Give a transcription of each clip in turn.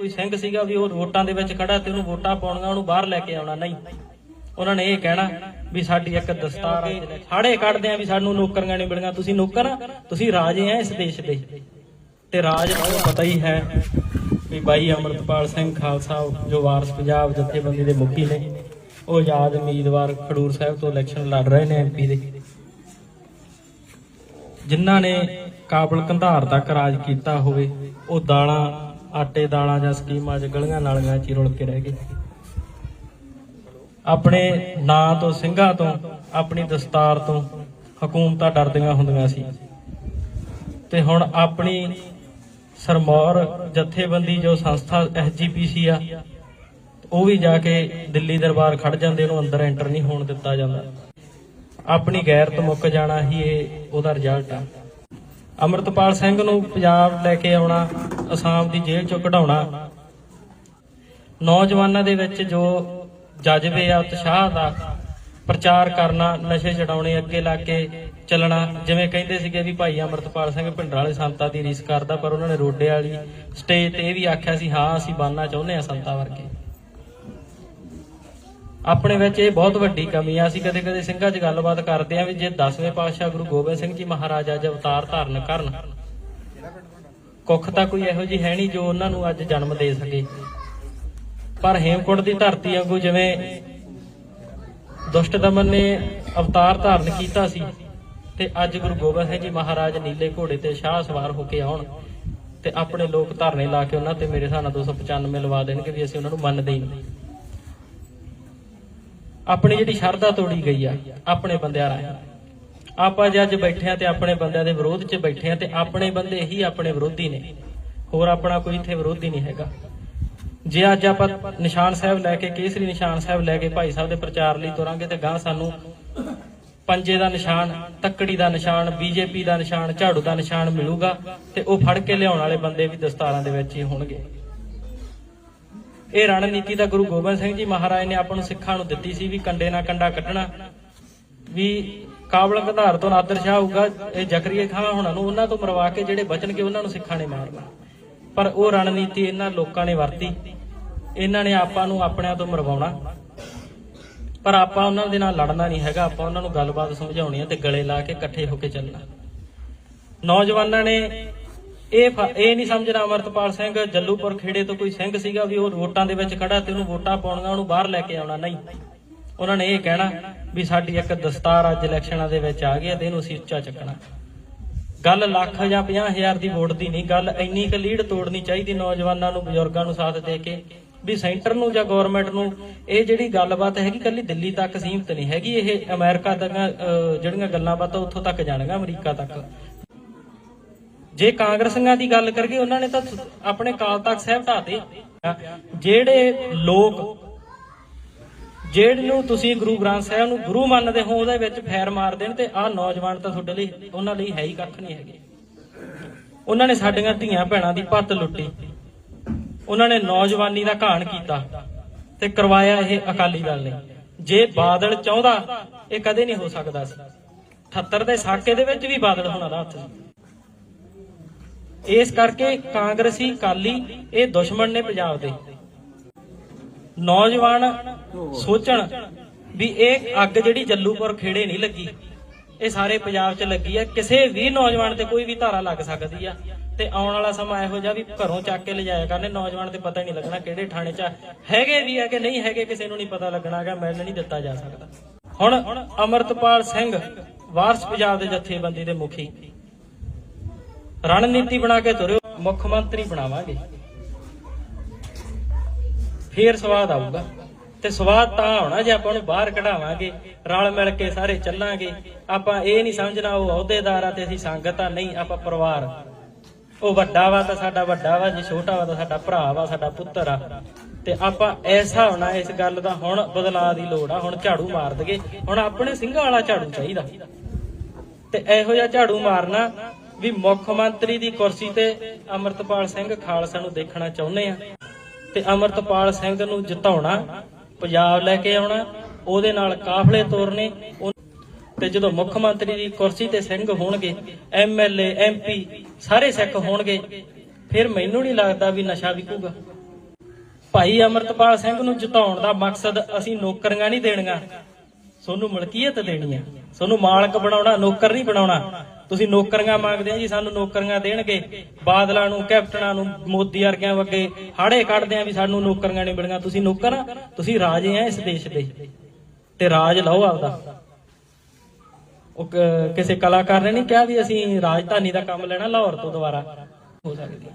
ਕੋਈ ਸਿੰਘ ਸੀਗਾ ਵੀ ਉਹ ਵੋਟਾਂ ਦੇ ਵਿੱਚ ਖੜਾ ਤੇ ਉਹਨੂੰ ਵੋਟਾਂ ਪਾਉਣੀਆਂ, ਉਹਨੂੰ ਬਾਹਰ ਲੈ ਕੇ ਆਉਣਾ ਨਹੀਂ। ਉਹਨਾਂ ਨੇ ਇਹ ਕਹਿਣਾ ਵੀ ਸਾਡੀ ਇੱਕ ਦਸਤਾਰ ਆ। ਹਾੜੇ ਕੱਢਦੇ ਆ ਵੀ ਸਾਨੂੰ ਨੌਕਰੀਆਂ ਨਹੀਂ ਮਿਲੀਆਂ। ਤੁਸੀਂ ਨੌਕਰ ਤੁਸੀਂ ਰਾਜੇ ਆ ਇਸ ਦੇਸ਼ ਦੇ। ਤੇ ਰਾਜ ਤੁਹਾਨੂੰ ਪਤਾ ਹੀ ਹੈ ਵੀ ਬਾਈ ਅਮਰਤਪਾਲ ਸਿੰਘ ਖਾਲਸਾ, ਜੋ ਵਾਰਸ ਪੰਜਾਬ ਜਥੇਬੰਦੀ ਦੇ ਮੁਖੀ ਨੇ, ਉਹ ਆਜ਼ਾਦ ਉਮੀਦਵਾਰ ਖਡੂਰ ਸਾਹਿਬ ਤੋਂ ਇਲੈਕਸ਼ਨ ਲੜ ਰਹੇ ਨੇ ਐਮਪੀ ਦੇ। ਜਿਨ੍ਹਾਂ ਨੇ ਕਾਬਲ ਕੰਧਾਰ ਤੱਕ ਰਾਜ ਕੀਤਾ ਹੋਵੇ, ਉਹ ਦਾਲਾਂ ਆਟੇ, ਦਾਲਾਂ ਜਾਂ ਸਕੀਮਾਂ 'ਚ ਗਲੀਆਂ ਨਾਲੀਆਂ 'ਚ ਰੁਲ ਕੇ ਰਹਿ ਗਏ। ਆਪਣੇ ਨਾਂ ਤੋਂ, ਸਿੰਘਾਂ ਤੋਂ, ਆਪਣੀ ਦਸਤਾਰ ਤੋਂ ਹਕੂਮਤਾਂ ਡਰਦੀਆਂ ਹੁੰਦੀਆਂ ਸੀ। ਤੇ ਹੁਣ ਆਪਣੀ ਸਰਮੌਰ ਜਥੇਬੰਦੀ ਜੋ ਸੰਸਥਾ ਐਸਜੀਪੀਸੀ ਆ, ਉਹ ਵੀ ਜਾ ਕੇ ਦਿੱਲੀ ਦਰਬਾਰ ਖੜ ਜਾਂਦੇ, ਉਹਨੂੰ ਅੰਦਰ ਐਂਟਰ ਨਹੀਂ ਹੋਣ ਦਿੱਤਾ ਜਾਂਦਾ। ਆਪਣੀ ਗੈਰਤ ਮੁੱਕ ਜਾਣਾ ਹੀ ਇਹ ਉਹਦਾ ਰਿਜ਼ਲਟ ਆ। ਅਮਰਤਪਾਲ ਸਿੰਘ ਨੂੰ ਪੰਜਾਬ ਲੈ ਕੇ ਆਉਣਾ, ਅਸਾਮ ਦੀ ਜੇਲ੍ਹ ਚੋਂ ਕਢਾਉਣਾ। ਨੌਜਵਾਨਾਂ ਦੇ ਵਿੱਚ ਜੋ ਜਜ਼ਬੇ ਆ, ਉਤਸ਼ਾਹ ਦਾ ਪ੍ਰਚਾਰ ਕਰਨਾ, ਨਸ਼ੇ ਛਡਾਉਣੇ, ਅੱਗੇ ਲਾ ਕੇ ਚੱਲਣਾ, ਜਿਵੇਂ ਕਹਿੰਦੇ ਸੀਗੇ ਵੀ ਭਾਈ ਅਮਰਤਪਾਲ ਸਿੰਘ ਭਿੰਡਰ ਵਾਲੇ ਸੰਤਾਂ ਦੀ ਰੀਸ ਕਰਦਾ, ਪਰ ਉਹਨਾਂ ਨੇ ਰੋਡੇ ਵਾਲੀ ਸਟੇਜ ਤੇ ਇਹ ਵੀ ਆਖਿਆ ਸੀ, ਹਾਂ, ਅਸੀਂ ਬਣਨਾ ਚਾਹੁੰਦੇ ਆ ਸੰਤਾਂ ਵਰਗੇ। ਆਪਣੇ ਵਿੱਚ ਇਹ ਬਹੁਤ ਵੱਡੀ ਕਮੀ ਆ, ਅਸੀਂ ਕਦੇ ਕਦੇ ਸਿੰਘਾਂ 'ਚ ਗੱਲਬਾਤ ਕਰਦੇ ਆ ਵੀ ਜੇ 10ਵੇਂ ਪਾਤਸ਼ਾਹ ਗੁਰੂ ਗੋਬਿੰਦ ਸਿੰਘ ਜੀ ਮਹਾਰਾਜ ਅੱਜ ਅਵਤਾਰ ਧਾਰਨ ਕਰਨ, ਕੁੱਖ ਤਾਂ ਕੋਈ ਇਹੋ ਜੀ ਹੈ ਨਹੀਂ ਜੋ ਉਹਨਾਂ ਨੂੰ ਅੱਜ ਜਨਮ ਦੇ ਸਕੇ। ਪਰ ਹੇਮਕੁੰਟ ਦੀ ਧਰਤੀ ਵਾਂਗੂ ਜਿਵੇਂ ਦੁਸ਼ਟ ਦਮਨ ਨੇ ਅਵਤਾਰ ਧਾਰਨ ਕੀਤਾ ਸੀ ਤੇ ਅੱਜ ਗੁਰੂ ਗੋਬਿੰਦ ਸਿੰਘ ਜੀ ਮਹਾਰਾਜ ਨੀਲੇ ਘੋੜੇ ਤੇ ਸ਼ਾਹ ਸਵਾਰ ਹੋ ਕੇ ਆਉਣ ਤੇ ਆਪਣੇ ਲੋਕ ਧਰਨੇ ਲਾ ਕੇ ਉਹਨਾਂ ਤੇ ਮੇਰੇ ਹਿਸਾਬ ਨਾਲ 295 ਲਵਾ ਦੇਣਗੇ ਵੀ ਅਸੀਂ ਉਹਨਾਂ ਨੂੰ ਮੰਨਦੇ ਹੀ ਨਹੀਂ। ਆਪਣੀ ਜਿਹੜੀ ਸ਼ਰਧਾ ਤੋੜੀ ਗਈ ਆ, ਆਪਣੇ ਬੰਦਿਆਂ ਰਾਹੀਂ। ਆਪਾਂ ਅੱਜ ਬੈਠੇ ਆ ਤੇ ਆਪਣੇ ਬੰਦਿਆਂ ਦੇ ਵਿਰੋਧ 'ਚ ਬੈਠੇ ਆ ਤੇ ਆਪਣੇ ਬੰਦੇ ਹੀ ਆਪਣੇ ਵਿਰੋਧੀ ਨੇ। ਹੋਰ ਆਪਣਾ ਕੋਈ ਇੱਥੇ ਵਿਰੋਧੀ ਨਹੀਂ ਹੈਗਾ। ਜੇ ਅੱਜ ਆਪਾਂ ਨਿਸ਼ਾਨ ਸਾਹਿਬ ਲੈ ਕੇ, ਕੇਸਰੀ ਨਿਸ਼ਾਨ ਸਾਹਿਬ ਲੈ ਕੇ ਭਾਈ ਸਾਹਿਬ ਦੇ ਪ੍ਰਚਾਰ ਲਈ ਤੁਰਾਂਗੇ ਤੇ ਗਾਂ ਸਾਨੂੰ ਪੰਜੇ ਦਾ ਨਿਸ਼ਾਨ, ਤੱਕੜੀ ਦਾ ਨਿਸ਼ਾਨ, ਬੀਜੇਪੀ ਦਾ ਨਿਸ਼ਾਨ, ਝਾੜੂ ਦਾ ਨਿਸ਼ਾਨ ਮਿਲੂਗਾ ਤੇ ਉਹ ਫੜ ਕੇ ਲਿਆਉਣ ਵਾਲੇ ਬੰਦੇ ਵੀ ਦਸਤਾਰਾਂ ਦੇ ਵਿੱਚ ਹੀ ਹੋਣਗੇ। ਇਹ ਰਣਨੀਤੀ ਤਾਂ ਗੁਰੂ ਗੋਬਿੰਦ ਸਿੰਘ ਜੀ ਮਹਾਰਾਜ ਨੇ ਆਪਾਂ ਨੂੰ ਸਿੱਖਾਂ ਨੂੰ ਦਿੱਤੀ ਸੀ ਵੀ ਕੰਡੇ ਨਾਲ ਕੰਡਾ ਕੱਢਣਾ, ਵੀ ਕਾਬਲ ਗਧਾਰ ਤੋਂ ਨਾਦਰ ਸ਼ਾਹ ਹੋਊਗਾ ਇਹ ਜ਼ਕਰੀਆ ਖਾਨ ਹੁਣਾਂ ਨੂੰ, ਉਹਨਾਂ ਤੋਂ ਮਰਵਾ ਕੇ ਜਿਹੜੇ ਬਚਣਗੇ ਉਹਨਾਂ ਨੂੰ ਸਿੱਖਾਂ ਨੇ ਮਾਰਨਾ। ਪਰ ਉਹ ਰਣਨੀਤੀ ਇਹਨਾਂ ਲੋਕਾਂ ਨੇ ਵਰਤੀ, ਇਹਨਾਂ ਨੇ ਆਪਾਂ ਨੂੰ ਆਪਣਿਆਂ ਤੋਂ ਮਰਵਾਉਣਾ। ਪਰ ਆਪਾਂ ਉਹਨਾਂ ਦੇ ਨਾਲ ਲੜਨਾ ਨਹੀਂ ਹੈਗਾ, ਆਪਾਂ ਉਹਨਾਂ ਨੂੰ ਗੱਲਬਾਤ ਸਮਝਾਉਣੀ ਹੈ ਤੇ ਗਲੇ ਲਾ ਕੇ ਇਕੱਠੇ ਹੋ ਕੇ ਚੱਲਣਾ। ਨੌਜਵਾਨਾਂ ਨੇ ਇਹ ਇਹ ਨਹੀਂ ਸਮਝਣਾ ਅਮਰਤਪਾਲ ਸਿੰਘ ਜੱਲੂਪੁਰ ਖੇੜੇ ਤੋਂ ਕੋਈ ਸਿੰਘ ਸੀਗਾ ਵੀ ਉਹ ਵੋਟਾਂ ਦੇ ਵਿੱਚ ਖੜਾ ਤੇ ਉਹਨੂੰ ਵੋਟਾਂ ਪਾਉਣੀਆਂ, ਉਹਨੂੰ ਬਾਹਰ ਲੈ ਕੇ ਆਉਣਾ ਨਹੀਂ। ਉਹਨਾਂ ਨੇ ਇਹ ਕਹਿਣਾ ਵੀ ਸਾਡੀ ਇੱਕ ਦਸਤਾਰ ਅੱਜ ਇਲੈਕਸ਼ਨਾਂ ਦੇ ਵਿੱਚ ਆ ਗਈ ਤੇ ਇਹਨੂੰ ਅਸੀਂ ਉੱਚਾ ਚੱਕਣਾ। ਗੱਲ ਲੱਖ ਜਾਂ 50000 ਦੀ ਵੋਟ ਦੀ ਨਹੀਂ, ਗੱਲ ਇੰਨੀ ਕੁ ਲੀਡ ਤੋੜਨੀ ਚਾਹੀਦੀ ਨੌਜਵਾਨਾਂ ਨੂੰ, ਬਜ਼ੁਰਗਾਂ ਨੂੰ ਸਾਥ ਦੇ ਕੇ ਵੀ ਸੈਂਟਰ ਨੂੰ ਜਾਂ ਗਵਰਨਮੈਂਟ ਨੂੰ ਇਹ ਜਿਹੜੀ ਗੱਲਬਾਤ ਹੈਗੀ ਕੱਲੀ ਦਿੱਲੀ ਤੱਕ ਸੀਮਤ ਨਹੀਂ ਹੈਗੀ, ਇਹ ਅਮਰੀਕਾ ਤੱਕ ਜਿਹੜੀਆਂ ਗੱਲਾਂ ਬਾਤਾਂ ਉੱਥੋਂ ਤੱਕ ਜਾਣਗੀਆਂ, ਅਮਰੀਕਾ ਤੱਕ। ਜੇ ਕਾਂਗਰਸੀਆਂ ਦੀ ਗੱਲ ਕਰੀਏ, ਉਹਨਾਂ ਨੇ ਤਾਂ ਆਪਣੇ ਕਾਲ ਤੱਕ ਸਾਹਿਬ ਢਾਤੇ ਜਿਹੜੇ ਲੋਕ, ਜਿਹੜੇ ਨੂੰ ਤੁਸੀਂ ਗੁਰੂ ਗ੍ਰੰਥ ਸਾਹਿਬ ਨੂੰ ਗੁਰੂ ਮੰਨਦੇ ਹੋ, ਉਹਦੇ ਵਿੱਚ ਫੈਰ ਮਾਰ ਦੇਣ ਤੇ ਆਹ ਨੌਜਵਾਨ ਤਾਂ ਤੁਹਾਡੇ ਲਈ, ਉਹਨਾਂ ਲਈ ਹੈ ਹੀ ਕੱਖ ਨਹੀਂ ਹੈਗੇ। ਉਹਨਾਂ ਨੇ ਸਾਡੀਆਂ ਧੀਆਂ ਭੈਣਾਂ ਦੀ ਪੱਤ ਲੁੱਟੀ। ਉਹਨਾਂ ਨੇ ਨੌਜਵਾਨੀ ਦਾ ਘਾਣ ਕੀਤਾ ਤੇ ਕਰਵਾਇਆ ਇਹ ਅਕਾਲੀ ਦਲ ਨੇ। ਜੇ ਬਾਦਲ ਚਾਹੁੰਦਾ, ਇਹ ਕਦੇ ਨਹੀਂ ਹੋ ਸਕਦਾ ਸੀ। 78 ਦੇ ਸਾਕੇ ਦੇ ਵਿੱਚ ਵੀ ਬਾਦਲ ਹੋਣਾ ਦਾ ਹੱਥ ਸੀ। ਇਸ ਕਰਕੇ ਕਾਂਗਰਸੀ ਕਾਲੀ ਇਹ ਦੁਸ਼ਮਣ ਨੇ ਪੰਜਾਬ ਦੇ। ਨੌਜਵਾਨ ਸੋਚਣ ਵੀ ਇਹ ਅੱਗ ਜਿਹੜੀ ਜੱਲੂਪੁਰ ਖੇੜੇ ਨਹੀਂ ਲੱਗੀ, ਇਹ ਸਾਰੇ ਪੰਜਾਬ 'ਚ ਲੱਗੀ ਆ। ਕਿਸੇ ਵੀ ਨੌਜਵਾਨ ਤੇ ਕੋਈ ਵੀ ਧਾਰਾ ਲੱਗ ਸਕਦੀ ਆ। ਤੇ ਆਉਣ ਵਾਲਾ ਸਮਾਂ ਇਹੋ ਜਿਹਾ ਵੀ ਘਰੋਂ ਚੱਕ ਕੇ ਲਿਜਾਇਆ ਕਰਨੇ, ਨੌਜਵਾਨ ਤੇ ਪਤਾ ਹੀ ਨਹੀਂ ਲੱਗਣਾ ਕਿਹੜੇ ਥਾਣੇ 'ਚ ਹੈਗੇ ਵੀ ਆ ਕਿ ਨਹੀਂ ਹੈਗੇ, ਕਿਸੇ ਨੂੰ ਨਹੀਂ ਪਤਾ ਲੱਗਣਾਗਾ ਮਿਲ ਨਹੀਂ ਦਿੱਤਾ ਜਾ ਸਕਦਾ। ਹੁਣ ਅਮਰਤਪਾਲ ਸਿੰਘ, ਵਾਰਸ ਪੰਜਾਬ ਦੇ ਜਥੇਬੰਦੀ ਦੇ ਮੁਖੀ। ਰਣਨੀਤੀ ਬਣਾ ਕੇ ਤੁਰਿਓ, ਮੁੱਖ ਮੰਤਰੀ ਬਣਾਵਾਂਗੇ। ਫੇਰ ਸਵਾਦ ਆਊਗਾ। ਤੇ ਸਵਾਦ ਤਾਂ ਆਉਣਾ ਜੇ ਆਪਾਂ ਨੂੰ ਬਾਹਰ ਕਢਾਵਾਂਗੇ, ਰਲ ਮਿਲ ਕੇ ਸਾਰੇ ਚੱਲਾਂਗੇ। ਆਪਾਂ ਇਹ ਨਹੀਂ ਸਮਝਣਾ ਉਹ ਅਹੁਦੇਦਾਰ ਆ ਤੇ ਅਸੀਂ ਸੰਗਤ ਆ, ਨਹੀਂ, ਆਪਾਂ ਪਰਿਵਾਰ ਉਹ ਵੱਡਾ ਵਾ ਤਾਂ ਸਾਡਾ ਵੱਡਾ ਵਾ, ਜੇ ਛੋਟਾ ਵਾ ਤਾਂ ਸਾਡਾ ਭਰਾ ਵਾ, ਸਾਡਾ ਪੁੱਤਰ ਆ। ਤੇ ਆਪਾਂ ਐਸਾ ਹੋਣਾ ਇਸ ਗੱਲ ਦਾ, ਹੁਣ ਬਦਲਾਅ ਦੀ ਲੋੜ ਆ, ਹੁਣ ਝਾੜੂ ਮਾਰ ਦਗੇ ਹੁਣ ਆਪਣੇ ਸਿੰਘਾਂ ਵਾਲਾ ਝਾੜੂ ਚਾਹੀਦਾ। ਤੇ ਇਹੋ ਜਿਹਾ ਝਾੜੂ ਮਾਰਨਾ ਵੀ ਮੁੱਖ ਮੰਤਰੀ ਦੀ ਕੁਰਸੀ ਤੇ ਅਮਰਤਪਾਲ ਸਿੰਘ ਖਾਲਸਾ ਨੂੰ ਦੇਖਣਾ ਚਾਹੁੰਦੇ ਆ ਤੇ ਅਮਰਤਪਾਲ ਸਿੰਘ ਨੂੰ ਜਿਤਾਉਣਾ, ਪੰਜਾਬ ਲੈ ਕੇ ਆਉਣਾ, ਉਹਦੇ ਨਾਲ ਕਾਫਲੇ ਤੋਰਨੇ ਤੇ ਜਦੋਂ ਮੁੱਖ ਮੰਤਰੀ ਦੀ ਕੁਰਸੀ ਤੇ ਸਿੰਘ ਹੋਣਗੇ ਐਮਐਲਏ ਐਮਪੀ ਸਾਰੇ ਸਿੱਖ ਹੋਣਗੇ, ਫਿਰ ਮੈਨੂੰ ਨਹੀਂ ਲੱਗਦਾ ਵੀ ਨਸ਼ਾ ਵਿਕੂਗਾ। ਭਾਈ ਅਮਰਤਪਾਲ ਸਿੰਘ ਨੂੰ ਜਿਤਾਉਣ ਦਾ ਮਕਸਦ ਅਸੀਂ ਨੌਕਰੀਆਂ ਨਹੀਂ ਦੇਣੀਆਂ। ਤੁਹਾਨੂੰ ਮਲਕੀਅਤ ਦੇਣੀ ਆ। ਤੁਹਾਨੂੰ ਮਾਲਕ ਬਣਾਉਣਾ, ਨੌਕਰ ਨਹੀਂ ਬਣਾਉਣਾ। ਤੁਸੀਂ ਨੌਕਰੀਆਂ ਮੰਗਦੇ ਆ ਜੀ, ਸਾਨੂੰ ਨੌਕਰੀਆਂ ਦੇਣਗੇ। ਬਾਦਲਾਂ ਨੂੰ, ਕੈਪਟਨਾਂ ਨੂੰ, ਮੋਦੀ ਵਰਗਿਆਂ ਵਗੇ ਹਾੜੇ ਕੱਢਦੇ ਆ ਵੀ ਸਾਨੂੰ ਨੌਕਰੀਆਂ ਨਹੀਂ ਮਿਲੀਆਂ। ਤੁਸੀਂ ਨੌਕਰ ਆ, ਤੁਸੀਂ ਰਾਜੇ ਆ ਇਸ ਦੇਸ਼ ਦੇ। ਤੇ ਰਾਜ ਲਓ ਆਪਦਾ। ਉਹ ਕਿਸੇ ਕਲਾਕਾਰ ਨੇ ਨਹੀਂ ਕਿਹਾ ਵੀ ਅਸੀਂ ਰਾਜਧਾਨੀ ਦਾ ਕੰਮ ਲੈਣਾ ਲਾਹੌਰ ਤੋਂ ਦੁਬਾਰਾ? ਹੋ ਸਕਦੀ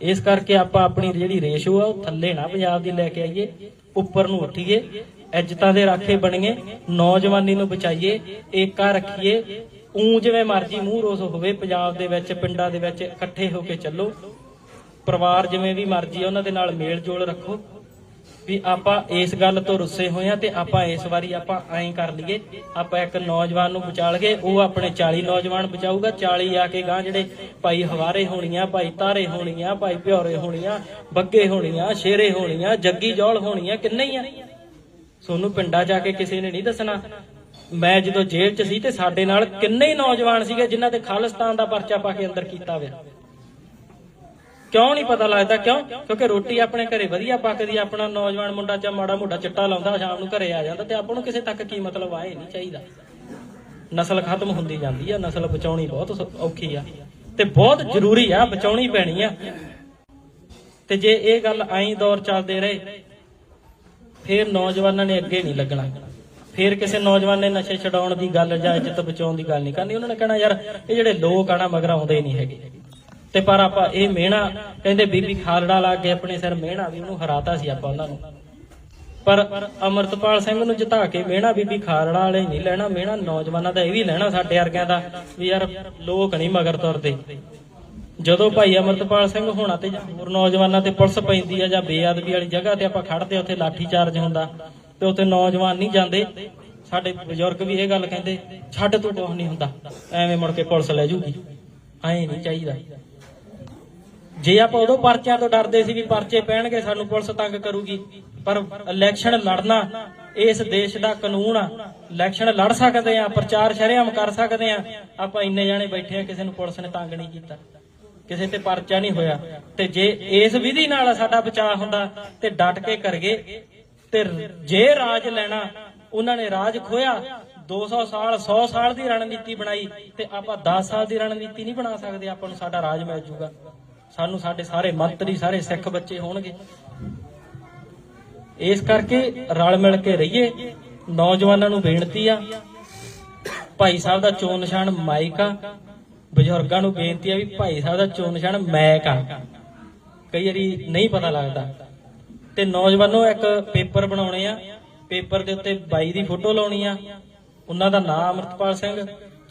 ਇਸ ਕਰਕੇ ਆਪਾਂ ਆਪਣੀ ਜਿਹੜੀ ਰੇਸ਼ੋ ਆ, ਉਹ ਥੱਲੇ ਨਾ ਪੰਜਾਬ ਦੀ ਲੈ ਕੇ ਆਈਏ, ਉੱਪਰ ਨੂੰ ਉੱਠੀਏ, ਇੱਜ਼ਤਾਂ ਦੇ ਰਾਖੇ ਬਣੀਏ, ਨੌਜਵਾਨੀ ਨੂੰ ਬਚਾਈਏ ਏਕਾ ਰੱਖੀਏ ਊਂ ਜਿਵੇਂ ਮਰਜ਼ੀ ਮੂੰਹ ਰੋਸ ਹੋਵੇ, ਪੰਜਾਬ ਦੇ ਵਿੱਚ, ਪਿੰਡਾਂ ਦੇ ਵਿੱਚ ਇਕੱਠੇ ਹੋ ਕੇ ਚੱਲੋ। ਪਰਿਵਾਰ ਜਿਵੇਂ ਵੀ ਮਰਜ਼ੀ ਉਹਨਾਂ ਦੇ ਨਾਲ ਮੇਲ ਜੋਲ ਰੱਖੋ। ਵੀ ਆਪਾਂ ਇਸ ਗੱਲ ਤੋਂ ਰੁੱਸੇ ਹੋਏ ਆ ਤੇ ਆਪਾਂ ਇਸ ਵਾਰੀ ਆਪਾਂ ਐਂ ਕਰ ਲਈਏ। ਆਪਾਂ ਇੱਕ ਨੌਜਵਾਨ ਨੂੰ ਬਚਾ ਲਈਏ, ਉਹ ਆਪਣੇ 40 ਨੌਜਵਾਨ ਬਚਾਊਗਾ। 40 ਆ ਕੇ ਗਾਂ ਜਿਹੜੇ ਭਾਈ ਹਵਾਰੇ ਹੋਣੀਆਂ, ਭਾਈ ਤਾਰੇ ਹੋਣੀਆਂ, ਭਾਈ ਪਿਓਰੇ ਹੋਣੀਆਂ, ਬੱਗੇ ਹੋਣੀਆਂ, ਸ਼ੇਰੇ ਹੋਣੀਆਂ ਜੱਗੀ ਜੌਲ ਹੋਣੀਆਂ, ਕਿੰਨੇ ਹੀ ਆ। ਤੁਹਾਨੂੰ ਪਿੰਡਾਂ ਜਾ ਕੇ ਕਿਸੇ ਨੇ ਨਹੀਂ ਦੱਸਣਾ। ਮੈਂ ਜਦੋਂ ਜੇਲ੍ਹ 'ਚ ਸੀ ਤੇ ਸਾਡੇ ਨਾਲ ਕਿੰਨੇ ਹੀ ਨੌਜਵਾਨ ਸੀਗੇ ਜਿਨ੍ਹਾਂ ਤੇ ਖਾਲਿਸਤਾਨ ਦਾ ਪਰਚਾ ਪਾ ਕੇ ਅੰਦਰ ਕੀਤਾ ਹੋਇਆ। ਕਿਉਂ ਨਹੀਂ ਪਤਾ ਲੱਗਦਾ? ਕਿਉਂ? ਕਿਉਂਕਿ ਰੋਟੀ ਆਪਣੇ ਘਰੇ ਵਧੀਆ ਪੱਕਦੀ, ਆਪਣਾ ਨੌਜਵਾਨ ਮੁੰਡਾ ਜਾਂ ਮਾੜਾ ਮੋਟਾ ਚਿੱਟਾ ਲਾਉਂਦਾ, ਸ਼ਾਮ ਨੂੰ ਘਰੇ ਆ ਜਾਂਦਾ ਤੇ ਆਪਾਂ ਨੂੰ ਕਿਸੇ ਤੱਕ ਕੀ ਮਤਲਬ ਆਏ ਨਹੀਂ ਚਾਹੀਦਾ। ਨਸਲ ਖਤਮ ਹੁੰਦੀ ਜਾਂਦੀ ਆ, ਨਸਲ ਬਚਾਉਣੀ ਬਹੁਤ ਔਖੀ ਆ। ਤੇ ਬਹੁਤ ਜ਼ਰੂਰੀ ਆ, ਬਚਾਉਣੀ ਪੈਣੀ ਆ। ਤੇ ਜੇ ਇਹ ਗੱਲ ਐਂ ਦੌਰ ਚੱਲਦੇ ਰਹੇ, ਫਿਰ ਨੌਜਵਾਨਾਂ ਨੇ ਅੱਗੇ ਨਹੀਂ ਲੱਗਣਾ। ਫੇਰ ਕਿਸੇ ਨੌਜਵਾਨ ਨੇ ਨਸ਼ੇ ਛਡਾਉਣ ਦੀ ਗੱਲ ਜਾਂ ਇੱਜ਼ਤ ਬਚਾਉਣ ਦੀ ਗੱਲ ਨਹੀਂ ਕਰਨੀ। ਉਹਨਾਂ ਨੇ ਕਹਿਣਾ, ਯਾਰ, ਇਹ ਜਿਹੜੇ ਲੋਕ ਆ ਮਗਰ ਆਉਂਦੇ ਨਹੀਂ ਹੈਗੇ। ਤੇ ਪਰ ਆਪਾਂ ਇਹ ਮਿਹਣਾ, ਕਹਿੰਦੇ ਬੀਬੀ ਖਾਲੜਾ ਲਾ ਕੇ ਆਪਣੇ ਸਿਰ ਮਿਹਣਾ ਵੀ ਉਹਨੂੰ ਹਰਾਤਾ ਸੀ ਆਪਾਂ ਉਹਨਾਂ ਨੂੰ। ਪਰ ਅਮਰਤਪਾਲ ਸਿੰਘ ਨੂੰ ਜਿਤਾ ਕੇ ਮਿਹਣਾ ਬੀਬੀ ਖਾਲੜਾ ਵਾਲੇ ਨਹੀਂ ਲੈਣਾ, ਮਿਹਣਾ ਨੌਜਵਾਨਾਂ ਦਾ ਇਹ ਵੀ ਲੈਣਾ ਸਾਡੇ ਵਰਗਿਆਂ ਦਾ ਵੀ ਯਾਰ ਲੋਕ ਨਹੀਂ ਮਗਰ ਤੁਰਦੇ। ਜਦੋਂ ਭਾਈ ਅਮਰਤਪਾਲ ਸਿੰਘ ਹੋਣਾ ਤੇ ਹੋਰ ਨੌਜਵਾਨਾਂ ਤੇ ਪੁਲਿਸ ਪੈਂਦੀ ਆ ਜਾਂ ਬੇਅਦਬੀ ਵਾਲੀ ਜਗ੍ਹਾ ਤੇ ਆਪਾਂ ਖੜਦੇ ਉੱਥੇ ਲਾਠੀ ਚਾਰਜ ਹੁੰਦਾ। ਤੇ ਉੱਥੇ ਨੌਜਵਾਨ ਨਹੀਂ ਜਾਂਦੇ। ਸਾਡੇ ਬਜ਼ੁਰਗ ਵੀ ਇਹ ਗੱਲ ਕਹਿੰਦੇ, ਛੱਡ ਤੋਂ ਕੁਛ ਨਹੀਂ ਹੁੰਦਾ। ਐਵੇਂ ਮੁੜ ਕੇ ਪੁਲਿਸ ਲੈ ਜੂਗੀ। ਐਂ ਨਹੀਂ ਚਾਹੀਦਾ। ਜੇ ਆਪਾਂ ਉਦੋਂ ਪਰਚਿਆਂ ਤੋਂ ਡਰਦੇ ਸੀ ਵੀ ਪਰਚੇ ਪੈਣਗੇ, ਸਾਨੂੰ ਪੁਲਿਸ ਤੰਗ ਕਰੂਗੀ। ਪਰ ਇਲੈਕਸ਼ਨ ਲੜਨਾ, ਇਸ ਦੇਸ਼ ਦਾ ਕਾਨੂੰਨ ਆ। ਇਲੈਕਸ਼ਨ ਲੜ ਸਕਦੇ ਆ, ਪ੍ਰਚਾਰ ਸ਼ਰੇਆਮ ਕਰ ਸਕਦੇ ਆ। ਆਪਾਂ ਇੰਨੇ ਜਾਣੇ ਬੈਠੇ ਆ, ਕਿਸੇ ਨੂੰ ਪੁਲਿਸ ਨੇ ਤੰਗ ਨਹੀਂ ਕੀਤਾ। ਕਿਸੇ ਤੇ ਪਰਚਾ ਨਹੀਂ ਹੋਇਆ। ਤੇ ਜੇ ਇਸ ਵਿਧੀ ਨਾਲ ਸਾਡਾ ਬਚਾਅ ਹੁੰਦਾ, ਤੇ ਡਟ ਕੇ ਕਰਗੇ ਤੇ ਜੇ ਰਾਜ ਲੈਣਾ, ਉਹਨਾਂ ਨੇ ਰਾਜ ਖੋਇਆ 200 ਸਾਲ 100 ਸਾਲ ਦੀ ਰਣਨੀਤੀ ਬਣਾਈ ਤੇ ਆਪਾਂ 10 ਸਾਲ ਦੀ ਰਣਨੀਤੀ ਨਹੀਂ ਬਣਾ ਸਕਦੇ, ਆਪਾਂ ਨੂੰ ਸਾਡਾ ਰਾਜ ਮਿਲ ਜੂਗਾ। ਸਾਨੂੰ ਸਾਡੇ ਸਾਰੇ ਮੰਤਰੀ, ਸਾਰੇ ਸਿੱਖ ਬੱਚੇ ਹੋਣਗੇ। ਇਸ ਕਰਕੇ ਰਲ ਮਿਲ ਕੇ ਰਹੀਏ। ਨੌਜਵਾਨਾਂ ਨੂੰ ਬੇਨਤੀ ਆ, ਭਾਈ ਸਾਹਿਬ ਦਾ ਚੋਣ ਨਿਸ਼ਾਨ ਮਾਈਕ ਆ। ਬਜ਼ੁਰਗਾਂ ਨੂੰ ਬੇਨਤੀ ਆ ਵੀ ਭਾਈ ਸਾਹਿਬ ਦਾ ਚੋਣ ਨਿਸ਼ਾਨ ਮੈਕ ਆ। ਕਈ ਵਾਰੀ ਨਹੀਂ ਪਤਾ ਲੱਗਦਾ। ਤੇ ਨੌਜਵਾਨੋ ਇੱਕ ਪੇਪਰ ਬਣਾਉਣੇ ਆ। ਪੇਪਰ ਦੇ ਉੱਤੇ ਬਾਈ ਦੀ ਫੋਟੋ ਲਾਉਣੀ ਆ। ਉਹਨਾਂ ਦਾ ਨਾਮ ਅਮਰਤਪਾਲ ਸਿੰਘ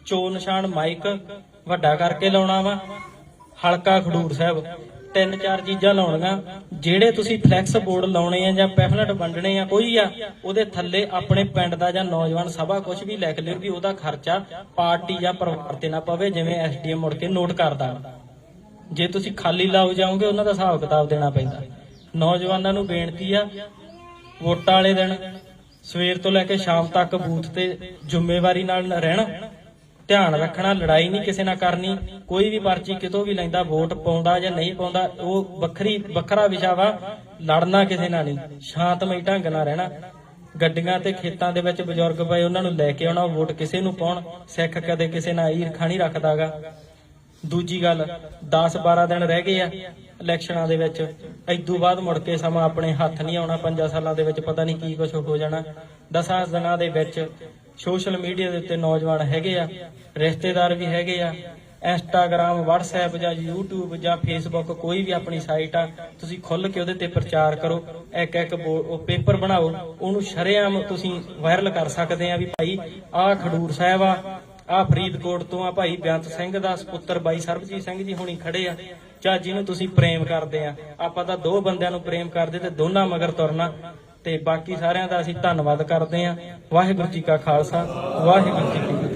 ਚੋ ਨਿਸ਼ਾਨ ਮਾਈਕ, ਵੱਡਾ ਕਰਕੇ ਲਾਉਣਾ ਵਾ। ਹਲਕਾ ਖਡੂਰ ਸਾਹਿਬ, ਤਿੰਨ ਚਾਰ ਚੀਜ਼ਾਂ ਲਾਉਣੀਆਂ। ਜਿਹੜੇ ਤੁਸੀਂ ਫਲੈਕਸ ਬੋਰਡ ਲਾਉਣੇ ਆ ਜਾਂ ਪੈਫਲੇਟ ਵੰਡਣੇ ਆ, ਕੋਈ ਆ, ਉਹਦੇ ਥੱਲੇ ਆਪਣੇ ਪਿੰਡ ਦਾ ਜਾਂ ਨੌਜਵਾਨ ਸਭਾ ਕੁਝ ਵੀ ਲਿਖ ਲਿਓ ਵੀ ਉਹਦਾ ਖਰਚਾ ਪਾਰਟੀ ਜਾਂ ਪਰਿਵਾਰ ਤੇ ਨਾ ਪਵੇ, ਜਿਵੇਂ ਐਸਡੀਐਮ ਮੁੜ ਕੇ ਨੋਟ ਕਰਦਾ। ਜੇ ਤੁਸੀਂ ਖਾਲੀ ਲਾਓ ਜਾਓਗੇ, ਉਹਨਾਂ ਦਾ ਹਿਸਾਬ ਕਿਤਾਬ ਦੇਣਾ ਪੈਂਦਾ। ਨੌਜਵਾਨਾਂ ਨੂੰ ਬੇਨਤੀ ਆ, ਵੋਟਾਂ ਵਾਲੇ ਦਿਨ ਸਵੇਰ ਤੋਂ ਲੈ ਕੇ ਸ਼ਾਮ ਤੱਕ ਬੂਥ ਤੇ ਜ਼ਿੰਮੇਵਾਰੀ ਨਾਲ ਰਹਿਣਾ। ਧਿਆਨ ਰੱਖਣਾ, ਲੜਾਈ ਨਹੀਂ ਕਿਸੇ ਨਾਲ ਕਰਨੀ। ਕੋਈ ਵੀ ਪਰਚੀ ਕਿਤੋਂ ਵੀ ਲੈਂਦਾ, ਵੋਟ ਪਾਉਂਦਾ ਜਾਂ ਨਹੀਂ ਪਾਉਂਦਾ, ਉਹ ਵੱਖਰੀ, ਵੱਖਰਾ ਵਿਸ਼ਾ ਵਾ। ਲੜਨਾ ਕਿਸੇ ਨਾਲ ਨਹੀਂ। ਸ਼ਾਂਤਮਈ ਢੰਗ ਨਾਲ ਰਹਿਣਾ। ਗੱਡੀਆਂ ਤੇ ਖੇਤਾਂ ਦੇ ਵਿੱਚ ਬਜ਼ੁਰਗ ਪਏ, ਉਹਨਾਂ ਨੂੰ ਲੈ ਕੇ ਆਉਣਾ ਵੋਟ ਕਿਸੇ ਨੂੰ ਪਾਉਣ। ਸਿੱਖ ਕਦੇ ਕਿਸੇ ਨਾਲ ਈਰਖਾ ਨਹੀਂ ਰੱਖਦਾਗਾ। ਦੂਜੀ ਗੱਲ 10 12 ਦਿਨ ਰਹਿ ਗਏ ਆ। ਇਲੈਕਸ਼ਨਾਂ ਦੇ ਵਿੱਚ ਇਦੋਂ ਬਾਅਦ ਮੁੜ ਕੇ ਸਮਾਂ ਆਪਣੇ ਹੱਥ ਨਹੀਂ ਆਉਣਾ 5 ਸਾਲਾਂ ਦੇ ਵਿੱਚ ਪਤਾ ਨਹੀਂ ਕੀ ਕੁਝ ਹੋ ਜਾਣਾ। 10 ਦਿਨਾਂ ਦੇ ਵਿੱਚ ਸੋਸ਼ਲ ਮੀਡੀਆ ਦੇ ਉੱਤੇ ਨੌਜਵਾਨ ਹੈਗੇ ਆ, ਰਿਸ਼ਤੇਦਾਰ ਵੀ ਹੈਗੇ ਆ। ਇੰਸਟਾਗ੍ਰam WhatsApp ਜਾਂ YouTube ਜਾਂ Facebook ਕੋਈ ਵੀ ਆਪਣੀ ਸਾਈਟ ਆ, ਤੁਸੀਂ ਖੁੱਲ ਕੇ ਉਹਦੇ ਤੇ ਪ੍ਰਚਾਰ ਕਰੋ। ਇੱਕ ਇੱਕ ਉਹ ਪੇਪਰ ਬਣਾਓ, ਉਹਨੂੰ ਸ਼ਰੇਆਮ ਤੁਸੀਂ ਵਾਇਰਲ ਕਰ ਸਕਦੇ ਆ ਵੀ ਭਾਈ ਆਹ ਖਡੂਰ ਸਾਹਿਬ ਆ ਆ ਫਰੀਦਕੋਟ ਤੋਂ ਆ ਭਾਈ ਬੇਅੰਤ ਸਿੰਘ ਦਾ ਸੁਪੁੱਤਰ ਬਾਈ ਸਰਬਜੀਤ ਸਿੰਘ ਜੀ ਹੁਣੀ ਖੜੇ ਆ। ਚਾਹ ਜਿਹਨੂੰ ਤੁਸੀਂ ਪ੍ਰੇਮ ਕਰਦੇ ਆ, ਆਪਾਂ ਤਾਂ ਦੋ ਬੰਦਿਆਂ ਨੂੰ ਪ੍ਰੇਮ ਕਰਦੇ ਤੇ ਦੋਨਾਂ ਮਗਰ ਤੁਰਨਾ। ਤੇ ਬਾਕੀ ਸਾਰਿਆਂ ਦਾ ਅਸੀਂ ਧੰਨਵਾਦ ਕਰਦੇ ਆ। ਵਾਹਿਗੁਰੂ ਜੀ ਕਾ ਖਾਲਸਾ, ਵਾਹਿਗੁਰੂ ਜੀ ਕੀ